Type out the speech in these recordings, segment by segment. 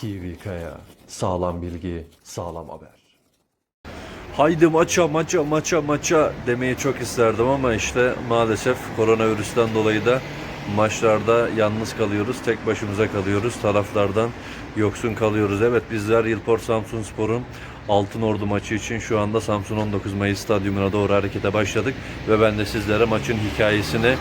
TV Kaya. Sağlam bilgi, sağlam haber. Haydi maça maça maça maça demeyi çok isterdim ama işte maalesef koronavirüsten dolayı da maçlarda yalnız kalıyoruz. Tek başımıza kalıyoruz. Taraflardan yoksun kalıyoruz. Evet bizler Yılport Samsun Spor'un Altın Ordu maçı için şu anda Samsun 19 Mayıs Stadyumuna doğru harekete başladık. Ve ben de sizlere maçın hikayesini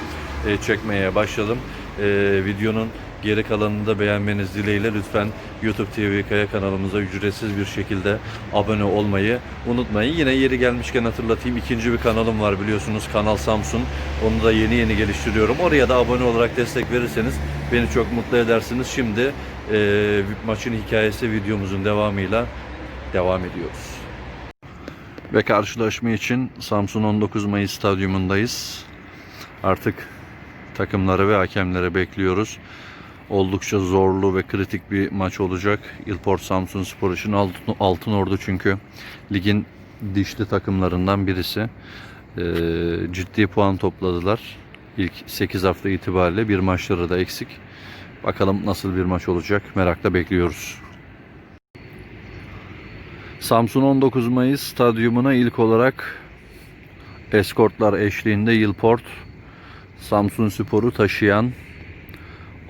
e, çekmeye başladım. E, videonun geri kalanını da beğenmeniz dileğiyle lütfen YouTube TV Kaya kanalımıza ücretsiz bir şekilde abone olmayı unutmayın. Yine yeri gelmişken hatırlatayım ikinci bir kanalım var biliyorsunuz Kanal Samsun. Onu da yeni yeni geliştiriyorum. Oraya da abone olarak destek verirseniz beni çok mutlu edersiniz. Şimdi e, maçın hikayesi videomuzun devamıyla devam ediyoruz. Ve karşılaşma için Samsun 19 Mayıs stadyumundayız. Artık takımları ve hakemleri bekliyoruz. Oldukça zorlu ve kritik bir maç olacak. İlport Samsun Spor için Altın, Altın Ordu çünkü ligin dişli takımlarından birisi. Ee, ciddi puan topladılar. İlk 8 hafta itibariyle bir maçları da eksik. Bakalım nasıl bir maç olacak merakla bekliyoruz. Samsun 19 Mayıs stadyumuna ilk olarak eskortlar eşliğinde Yılport Samsun Spor'u taşıyan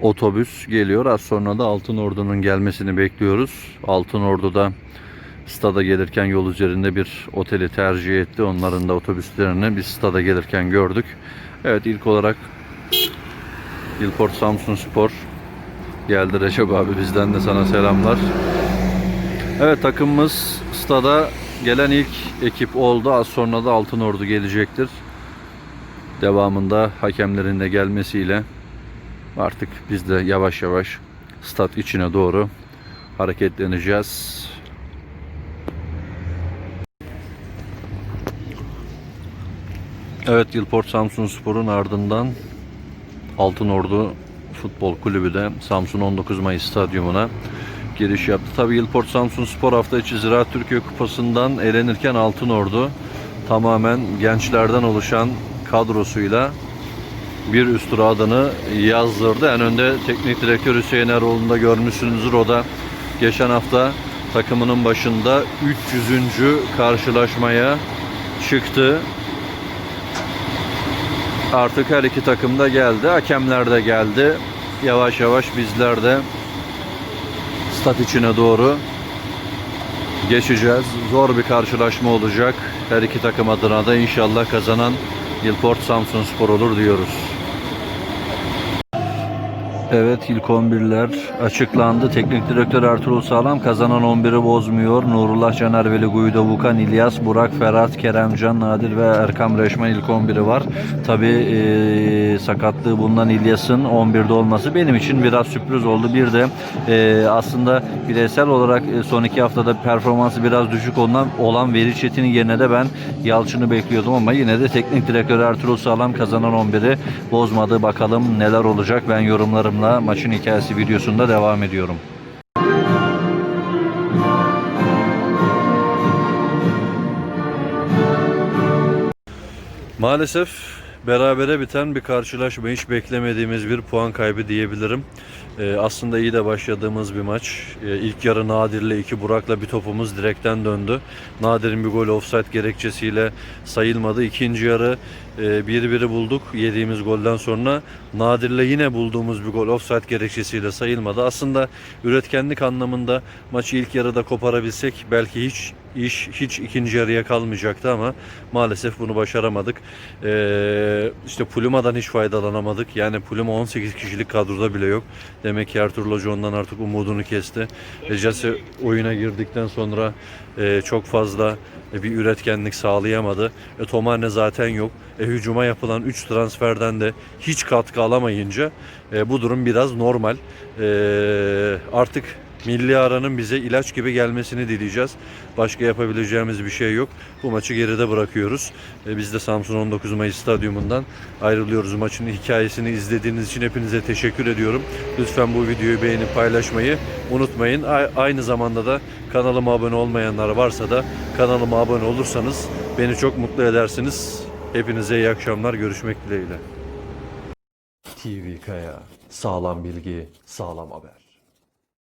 otobüs geliyor. Az sonra da Altın Ordu'nun gelmesini bekliyoruz. Altın Ordu'da stada gelirken yol üzerinde bir oteli tercih etti. Onların da otobüslerini biz stada gelirken gördük. Evet ilk olarak Yılport Samsun Spor geldi Recep abi bizden de sana selamlar. Evet takımımız stada gelen ilk ekip oldu. Az sonra da Altın Ordu gelecektir. Devamında hakemlerin de gelmesiyle artık biz de yavaş yavaş stat içine doğru hareketleneceğiz. Evet Yılport Samsun Spor'un ardından Altın Ordu Futbol Kulübü de Samsun 19 Mayıs Stadyumuna giriş yaptı. Tabii Yılport Samsun Spor hafta içi Ziraat Türkiye Kupası'ndan elenirken Altın Ordu tamamen gençlerden oluşan kadrosuyla bir üst adını yazdırdı. En önde teknik direktör Hüseyin Eroğlu'nu da görmüşsünüzdür. O da geçen hafta takımının başında 300. karşılaşmaya çıktı. Artık her iki takım da geldi. Hakemler de geldi. Yavaş yavaş bizler de stat içine doğru geçeceğiz. Zor bir karşılaşma olacak. Her iki takım adına da inşallah kazanan Yılport Samsun Spor olur diyoruz. Evet ilk 11'ler açıklandı. Teknik direktör Ertuğrul Sağlam kazanan 11'i bozmuyor. Nurullah Caner, Veli Guydo, Vukan, İlyas, Burak, Ferhat, Keremcan, Nadir ve Erkam Reşmen ilk 11'i var. Tabi sakatlığı bulunan İlyas'ın 11'de olması benim için biraz sürpriz oldu. Bir de e, aslında bireysel olarak e, son iki haftada performansı biraz düşük olan, olan Veri Çetin'in yerine de ben Yalçın'ı bekliyordum ama yine de teknik direktör Ertuğrul Sağlam kazanan 11'i bozmadı. Bakalım neler olacak ben yorumlarımla maçın hikayesi videosunda devam ediyorum. Maalesef berabere biten bir karşılaşma hiç beklemediğimiz bir puan kaybı diyebilirim. Ee, aslında iyi de başladığımız bir maç. Ee, ilk yarı Nadir'le iki Burak'la bir topumuz direkten döndü. Nadir'in bir golü offside gerekçesiyle sayılmadı. İkinci yarı bir biri bulduk yediğimiz golden sonra. Nadir'le yine bulduğumuz bir gol offside gerekçesiyle sayılmadı. Aslında üretkenlik anlamında maçı ilk yarıda koparabilsek belki hiç iş hiç ikinci yarıya kalmayacaktı ama maalesef bunu başaramadık. Ee, işte Puluma'dan hiç faydalanamadık. Yani Puluma 18 kişilik kadroda bile yok. Demek ki Ertuğrul Hoca ondan artık umudunu kesti. Ecesi oyuna girdikten sonra e, çok fazla e, bir üretkenlik sağlayamadı. E, Tomane zaten yok. E, hücuma yapılan 3 transferden de hiç katkı alamayınca e, bu durum biraz normal. E, artık milli aranın bize ilaç gibi gelmesini dileyeceğiz. Başka yapabileceğimiz bir şey yok. Bu maçı geride bırakıyoruz. E, biz de Samsun 19 Mayıs Stadyumundan ayrılıyoruz. Maçın hikayesini izlediğiniz için hepinize teşekkür ediyorum. Lütfen bu videoyu beğenip paylaşmayı unutmayın. A- aynı zamanda da kanalıma abone olmayanlar varsa da kanalıma abone olursanız beni çok mutlu edersiniz. Hepinize iyi akşamlar. Görüşmek dileğiyle. TV Kaya. Sağlam bilgi, sağlam haber.